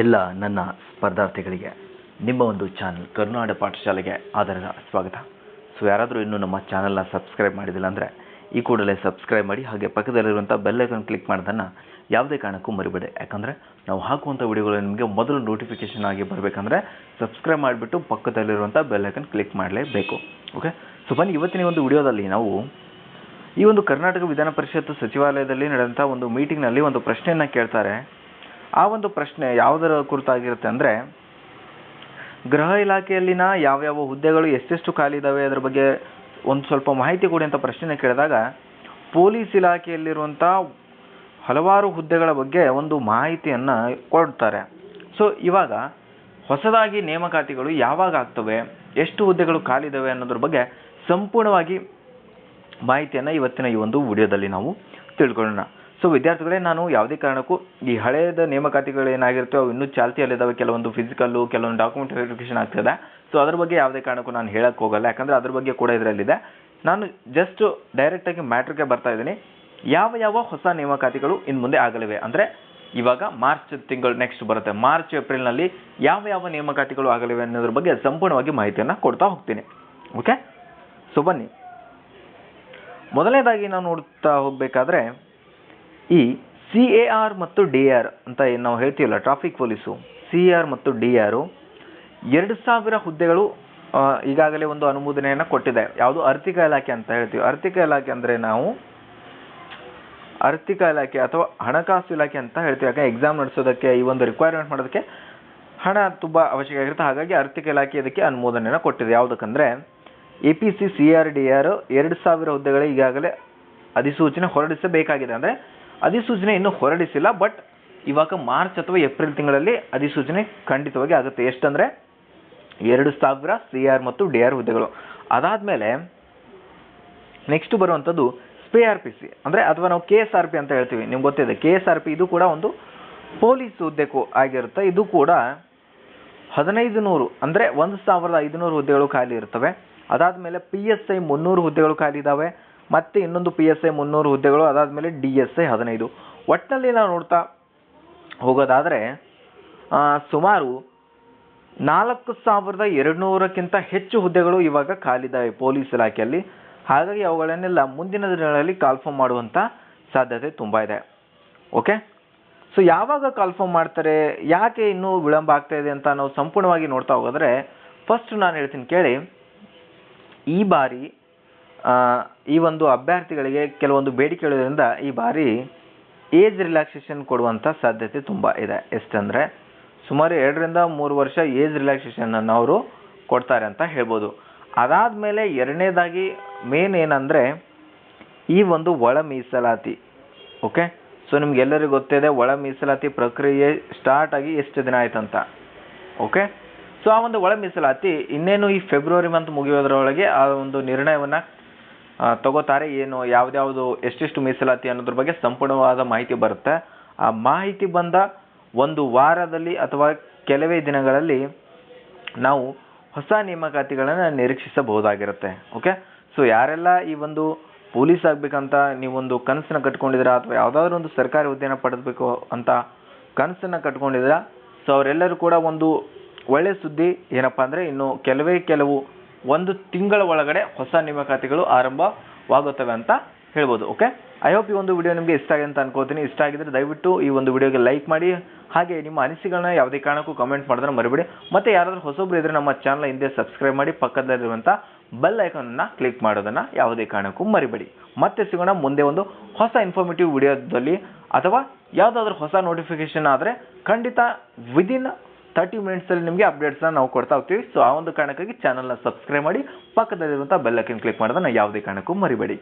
ಎಲ್ಲ ನನ್ನ ಸ್ಪರ್ಧಾರ್ಥಿಗಳಿಗೆ ನಿಮ್ಮ ಒಂದು ಚಾನಲ್ ಕರುನಾಡ ಪಾಠಶಾಲೆಗೆ ಆದರ ಸ್ವಾಗತ. ಸೊ ಯಾರಾದರೂ ಇನ್ನೂ ನಮ್ಮ ಚಾನಲ್ನ ಸಬ್ಸ್ಕ್ರೈಬ್ ಮಾಡಿದಿಲ್ಲ ಅಂದರೆ ಈ ಕೂಡಲೇ ಸಬ್ಸ್ಕ್ರೈಬ್ ಮಾಡಿ ಹಾಗೆ ಪಕ್ಕದಲ್ಲಿರುವಂಥ ಬೆಲ್ಲೈಕನ್ ಕ್ಲಿಕ್ ಮಾಡೋದನ್ನು ಯಾವುದೇ ಕಾರಣಕ್ಕೂ ಮರಿಬೇಡಿ. ಯಾಕಂದರೆ ನಾವು ಹಾಕುವಂಥ ವಿಡಿಯೋಗಳು ನಿಮಗೆ ಮೊದಲು ನೋಟಿಫಿಕೇಷನ್ ಆಗಿ ಬರಬೇಕಂದ್ರೆ ಸಬ್ಸ್ಕ್ರೈಬ್ ಮಾಡಿಬಿಟ್ಟು ಪಕ್ಕದಲ್ಲಿರುವಂಥ ಬೆಲ್ಲೈಕನ್ ಕ್ಲಿಕ್ ಮಾಡಲೇಬೇಕು. ಓಕೆ ಸೊ ಬನ್ನಿ, ಇವತ್ತಿನ ಒಂದು ವಿಡಿಯೋದಲ್ಲಿ ನಾವು ಈ ಒಂದು ಕರ್ನಾಟಕ ವಿಧಾನ ಪರಿಷತ್ ಸಚಿವಾಲಯದಲ್ಲಿ ನಡೆದಂಥ ಒಂದು ಮೀಟಿಂಗ್ನಲ್ಲಿ ಒಂದು ಪ್ರಶ್ನೆಯನ್ನು ಕೇಳ್ತಾರೆ. ಆ ಒಂದು ಪ್ರಶ್ನೆ ಯಾವುದರ ಕುರಿತಾಗಿರುತ್ತೆ ಅಂದರೆ ಗೃಹ ಇಲಾಖೆಯಲ್ಲಿನ ಯಾವ್ಯಾವ ಹುದ್ದೆಗಳು ಎಷ್ಟೆಷ್ಟು ಖಾಲಿ ಇದ್ದಾವೆ ಅದರ ಬಗ್ಗೆ ಒಂದು ಸ್ವಲ್ಪ ಮಾಹಿತಿ ಕೊಡಿ ಅಂತ ಪ್ರಶ್ನೆ ಕೇಳಿದಾಗ, ಪೊಲೀಸ್ ಇಲಾಖೆಯಲ್ಲಿರುವಂಥ ಹಲವಾರು ಹುದ್ದೆಗಳ ಬಗ್ಗೆ ಒಂದು ಮಾಹಿತಿಯನ್ನು ಕೊಡ್ತಾರೆ. ಸೊ ಇವಾಗ ಹೊಸದಾಗಿ ನೇಮಕಾತಿಗಳು ಯಾವಾಗ ಆಗ್ತವೆ, ಎಷ್ಟು ಹುದ್ದೆಗಳು ಖಾಲಿದಾವೆ ಅನ್ನೋದ್ರ ಬಗ್ಗೆ ಸಂಪೂರ್ಣವಾಗಿ ಮಾಹಿತಿಯನ್ನು ಇವತ್ತಿನ ಈ ಒಂದು ವಿಡಿಯೋದಲ್ಲಿ ನಾವು ತಿಳ್ಕೊಳ್ಳೋಣ. ಸೊ ವಿದ್ಯಾರ್ಥಿಗಳೇ, ನಾನು ಯಾವುದೇ ಕಾರಣಕ್ಕೂ ಈ ಹಳೆಯದ ನೇಮಕಾತಿಗಳು ಏನಾಗಿರ್ತವೆ ಅವು ಇನ್ನೂ ಚಾಲ್ತಿಯಲ್ಲಿದ್ದಾವೆ ಕೆಲವೊಂದು ಫಿಸಿಕಲ್ಲು ಕೆಲವೊಂದು ಡಾಕ್ಯುಮೆಂಟ್ ವೆರಿಫಿಕೇಶನ್ ಆಗ್ತದೆ. ಸೊ ಅದ್ರ ಬಗ್ಗೆ ಯಾವುದೇ ಕಾರಣಕ್ಕೂ ನಾನು ಹೇಳಕ್ಕೆ ಹೋಗಲ್ಲ. ಯಾಕಂದರೆ, ಅದ್ರ ಬಗ್ಗೆ ಕೂಡ ಇದರಲ್ಲಿದೆ. ನಾನು ಜಸ್ಟ್ ಡೈರೆಕ್ಟಾಗಿ ಮ್ಯಾಟ್ರಿಗೆ ಬರ್ತಾ ಇದ್ದೀನಿ. ಯಾವ ಯಾವ ಹೊಸ ನೇಮಕಾತಿಗಳು ಇನ್ನು ಮುಂದೆ ಆಗಲಿವೆ? ಅಂದರೆ, ಇವಾಗ ಮಾರ್ಚ್ ತಿಂಗಳು ನೆಕ್ಸ್ಟ್ ಬರುತ್ತೆ. ಮಾರ್ಚ್, ಏಪ್ರಿಲ್ನಲ್ಲಿ ಯಾವ ಯಾವ ನೇಮಕಾತಿಗಳು ಆಗಲಿವೆ ಅನ್ನೋದ್ರ ಬಗ್ಗೆ ಸಂಪೂರ್ಣವಾಗಿ ಮಾಹಿತಿಯನ್ನು ಕೊಡ್ತಾ ಹೋಗ್ತೀನಿ. ಓಕೆ ಸೊ ಬನ್ನಿ. ಮೊದಲನೇದಾಗಿ ನಾವು ನೋಡ್ತಾ ಹೋಗಬೇಕಾದ್ರೆ ಈ ಸಿ ಎ ಆರ್ ಮತ್ತು ಡಿ ಆರ್ ಅಂತ ಏನು ನಾವು ಹೇಳ್ತೀವಲ್ಲ ಟ್ರಾಫಿಕ್ ಪೊಲೀಸು ಸಿ ಆರ್ ಮತ್ತು ಡಿ ಆರು ಎರಡು ಸಾವಿರ ಹುದ್ದೆಗಳು ಈಗಾಗಲೇ ಒಂದು ಅನುಮೋದನೆಯನ್ನು ಕೊಟ್ಟಿದೆ. ಯಾವುದು? ಆರ್ಥಿಕ ಇಲಾಖೆ ಅಂತ ಹೇಳ್ತೀವಿ. ಆರ್ಥಿಕ ಇಲಾಖೆ ಅಂದರೆ ನಾವು ಆರ್ಥಿಕ ಇಲಾಖೆ ಅಥವಾ ಹಣಕಾಸು ಇಲಾಖೆ ಅಂತ ಹೇಳ್ತೀವಿ. ಯಾಕೆ ಎಕ್ಸಾಮ್ ನಡೆಸೋದಕ್ಕೆ, ಈ ಒಂದು ರಿಕ್ವೈರ್ಮೆಂಟ್ ಮಾಡೋದಕ್ಕೆ ಹಣ ತುಂಬ ಅವಶ್ಯಕ ಆಗಿರುತ್ತೆ. ಹಾಗಾಗಿ ಆರ್ಥಿಕ ಇಲಾಖೆ ಇದಕ್ಕೆ ಅನುಮೋದನೆಯನ್ನು ಕೊಟ್ಟಿದೆ. ಯಾವುದಕ್ಕಂದರೆ A P C C R D R ಎರಡು ಸಾವಿರ ಹುದ್ದೆಗಳಿಗೆ ಈಗಾಗಲೇ ಅಧಿಸೂಚನೆ ಹೊರಡಿಸಬೇಕಾಗಿದೆ. ಅಂದರೆ ಅಧಿಸೂಚನೆ ಇನ್ನೂ ಹೊರಡಿಸಿಲ್ಲ ಬಟ್ ಇವಾಗ ಮಾರ್ಚ್ ಅಥವಾ ಏಪ್ರಿಲ್ ತಿಂಗಳಲ್ಲಿ ಅಧಿಸೂಚನೆ ಖಂಡಿತವಾಗಿ ಆಗುತ್ತೆ. ಎಷ್ಟಂದರೆ? ಎರಡು ಸಾವಿರ ಸಿ ಆರ್ ಮತ್ತು ಡಿ ಆರ್ ಹುದ್ದೆಗಳು. ಅದಾದ್ಮೇಲೆ ನೆಕ್ಸ್ಟ್ ಬರುವಂಥದ್ದು ಸ್ಪೇ ಆರ್ ಪಿ ಸಿ, ಅಂದರೆ ಅಥವಾ ನಾವು ಕೆ ಎಸ್ ಆರ್ ಪಿ ಅಂತ ಹೇಳ್ತೀವಿ. ನಿಮ್ಗೆ ಗೊತ್ತಿದೆ, ಕೆ ಎಸ್ ಆರ್ ಪಿ ಇದು ಕೂಡ ಒಂದು ಪೊಲೀಸ್ ಹುದ್ದೆಕು ಆಗಿರುತ್ತೆ. ಇದು ಕೂಡ ಹದಿನೈದು ನೂರು, ಅಂದರೆ ಒಂದು ಸಾವಿರದ ಐದುನೂರು ಹುದ್ದೆಗಳು ಖಾಲಿ ಇರ್ತವೆ. ಅದಾದಮೇಲೆ ಪಿ ಎಸ್ ಐ ಮುನ್ನೂರು ಹುದ್ದೆಗಳು ಖಾಲಿ ಇದ್ದಾವೆ ಮತ್ತೆ ಇನ್ನೊಂದು ಪಿ ಎಸ್ ಐ ಮುನ್ನೂರು ಹುದ್ದೆಗಳು, ಅದಾದಮೇಲೆ ಡಿ ಎಸ್ ಐ ಹದಿನೈದು. ಒಟ್ಟಿನಲ್ಲಿ ನಾವು ನೋಡ್ತಾ ಹೋಗೋದಾದರೆ ಸುಮಾರು ನಾಲ್ಕು ಸಾವಿರದ ಎರಡು ನೂರಕ್ಕಿಂತ ಹೆಚ್ಚು ಹುದ್ದೆಗಳು ಇವಾಗ ಖಾಲಿದಾವೆ ಪೊಲೀಸ್ ಇಲಾಖೆಯಲ್ಲಿ. ಹಾಗಾಗಿ ಅವುಗಳನ್ನೆಲ್ಲ ಮುಂದಿನ ದಿನಗಳಲ್ಲಿ ಕಾಲ್ಫಾರ್ಮ್ ಮಾಡುವಂಥ ಸಾಧ್ಯತೆ ತುಂಬ ಇದೆ. ಓಕೆ ಸೊ ಯಾವಾಗ ಕಾಲ್ಫಾರ್ಮ್ ಮಾಡ್ತಾರೆ, ಯಾಕೆ ಇನ್ನೂ ವಿಳಂಬ ಆಗ್ತಾ ಇದೆ ಅಂತ ನಾವು ಸಂಪೂರ್ಣವಾಗಿ ನೋಡ್ತಾ ಹೋಗೋದ್ರೆ ಫಸ್ಟ್ ನಾನು ಹೇಳ್ತೀನಿ ಕೇಳಿ, ಈ ಬಾರಿ ಈ ಒಂದು ಅಭ್ಯರ್ಥಿಗಳಿಗೆ ಕೆಲವೊಂದು ಬೇಡಿಕೆಗಳಿರೋದ್ರಿಂದ ಈ ಬಾರಿ ಏಜ್ ರಿಲ್ಯಾಕ್ಸೇಷನ್ ಕೊಡುವಂಥ ಸಾಧ್ಯತೆ ತುಂಬ ಇದೆ. ಎಷ್ಟಂದರೆ ಸುಮಾರು ಎರಡರಿಂದ ಮೂರು ವರ್ಷ ಏಜ್ ರಿಲ್ಯಾಕ್ಸೇಷನನ್ನು ಅವರು ಕೊಡ್ತಾರೆ ಅಂತ ಹೇಳ್ಬೋದು. ಅದಾದ ಮೇಲೆ ಎರಡನೇದಾಗಿ ಮೇನ್ ಏನಂದರೆ ಈ ಒಂದು ಒಳ ಮೀಸಲಾತಿ ಓಕೆ ಸೊ ನಿಮ್ಗೆಲ್ಲರಿಗೂ ಗೊತ್ತಿದೆ, ಒಳ ಮೀಸಲಾತಿ ಪ್ರಕ್ರಿಯೆ ಸ್ಟಾರ್ಟ್ ಆಗಿ ಎಷ್ಟು ದಿನ ಆಯ್ತಂತ ಓಕೆ ಸೊ ಆ ಒಂದು ಒಳ ಮೀಸಲಾತಿ ಇನ್ನೇನು ಈ ಫೆಬ್ರವರಿ ಮಂತ್ ಮುಗಿಯೋದ್ರೊಳಗೆ ಆ ಒಂದು ನಿರ್ಣಯವನ್ನು ತಗೋತಾರೆ. ಏನು, ಯಾವ್ದ್ಯಾವುದು, ಎಷ್ಟೆಷ್ಟು ಮೀಸಲಾತಿ ಅನ್ನೋದ್ರ ಬಗ್ಗೆ ಸಂಪೂರ್ಣವಾದ ಮಾಹಿತಿ ಬರುತ್ತೆ. ಆ ಮಾಹಿತಿ ಬಂದ ಒಂದು ವಾರದಲ್ಲಿ ಅಥವಾ ಕೆಲವೇ ದಿನಗಳಲ್ಲಿ ನಾವು ಹೊಸ ನೇಮಕಾತಿಗಳನ್ನು ನಿರೀಕ್ಷಿಸಬಹುದಾಗಿರುತ್ತೆ. ಓಕೆ ಸೊ ಯಾರೆಲ್ಲ ಈ ಒಂದು ಪೊಲೀಸ್ ಆಗಬೇಕಂತ ನೀವೊಂದು ಕನಸನ್ನ ಕಟ್ಕೊಂಡಿದ್ದೀರಾ ಅಥವಾ ಯಾವುದಾದ್ರೂ ಒಂದು ಸರ್ಕಾರಿ ಹುದ್ದೆನ ಪಡೆದಬೇಕು ಅಂತ ಕನಸನ್ನ ಕಟ್ಕೊಂಡಿದ್ದೀರಾ? ಸೊ ಅವರೆಲ್ಲರೂ ಕೂಡ ಒಂದು ಒಳ್ಳೆ ಸುದ್ದಿ ಏನಪ್ಪಾ ಅಂದರೆ ಇನ್ನು ಕೆಲವೇ ಕೆಲವು ಒಂದು ತಿಂಗಳ ಒಳಗಡೆ ಹೊಸ ನೇಮಕಾತಿಗಳು ಆರಂಭವಾಗುತ್ತವೆ ಅಂತ ಹೇಳ್ಬೋದು ಓಕೆ ಐ ಹೋಪ್ ಈ ಒಂದು ವಿಡಿಯೋ ನಿಮಗೆ ಇಷ್ಟ ಆಗಿದೆ ಅಂತ ಅನ್ಕೋತೀನಿ. ಇಷ್ಟ ಆಗಿದ್ರೆ ದಯವಿಟ್ಟು ಈ ಒಂದು ವಿಡಿಯೋಗೆ ಲೈಕ್ ಮಾಡಿ. ಹಾಗೆ ನಿಮ್ಮ ಅನಿಸಿಕೆಗಳನ್ನ ಯಾವುದೇ ಕಾರಣಕ್ಕೂ ಕಮೆಂಟ್ ಮಾಡಿದ್ರೆ ಮರಿಬೇಡಿ. ಮತ್ತೆ ಯಾರಾದರೂ ಹೊಸೊಬ್ರು ಇದ್ರೆ ನಮ್ಮ ಚಾನಲ್ ಹಿಂದೆ ಸಬ್ಸ್ಕ್ರೈಬ್ ಮಾಡಿ ಪಕ್ಕದಲ್ಲಿರುವಂಥ ಬೆಲ್ ಐಕಾನ್ನ ಕ್ಲಿಕ್ ಮಾಡೋದನ್ನ ಯಾವುದೇ ಕಾರಣಕ್ಕೂ ಮರಿಬೇಡಿ. ಮತ್ತೆ ಸಿಗೋಣ ಮುಂದೆ ಒಂದು ಹೊಸ ಇನ್ಫಾರ್ಮೇಟಿವ್ ವಿಡಿಯೋದಲ್ಲಿ ಅಥವಾ ಯಾವುದಾದ್ರೂ ಹೊಸ ನೋಟಿಫಿಕೇಶನ್ ಆದರೆ ಖಂಡಿತ ವಿದಿನ್ ತರ್ಟಿ ಮಿನಿಟ್ಸಲ್ಲಿ ನಿಮಗೆ ಅಪ್ಡೇಟ್ಸ್ನ ನಾವು ಕೊಡ್ತಾ ಹೋಗ್ತೀವಿ. ಸೊ ಆ ಒಂದು ಕಾರಣಕ್ಕಾಗಿ ಚಾನಲ್ನ ಸಬ್ಸ್ಕ್ರೈಬ್ ಮಾಡಿ ಪಕ್ಕದಲ್ಲಿರುವಂಥ ಬೆಲ್ ಐಕನ್ ಕ್ಲಿಕ್ ಮಾಡೋದನ್ನ ಯಾವುದೇ ಕಾರಣಕ್ಕೂ ಮರಿಬೇಡಿ.